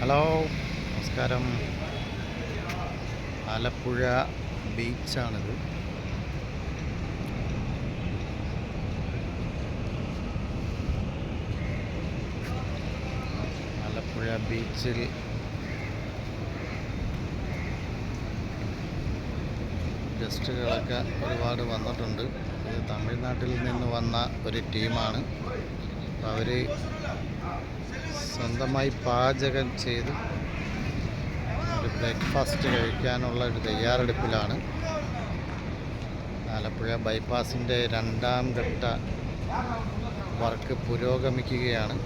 Hello നമസ്കാരം. ആലപ്പുഴ ബീച്ചാണിത്. ആലപ്പുഴ ബീച്ചിൽ ഗസ്റ്റുകളൊക്കെ ഒരുപാട് വന്നിട്ടുണ്ട്. ഇത് തമിഴ്നാട്ടിൽ നിന്ന് വന്ന ഒരു ടീമാണ്. അവർ സ്വന്തമായി പാചകം ചെയ്ത് ഒരു ബ്രേക്ക്ഫാസ്റ്റ് കഴിക്കാനുള്ള ഒരു തയ്യാറെടുപ്പിലാണ്. ആലപ്പുഴ ബൈപ്പാസിന്റെ രണ്ടാം ഘട്ട വർക്ക് പുരോഗമിക്കുകയാണ്.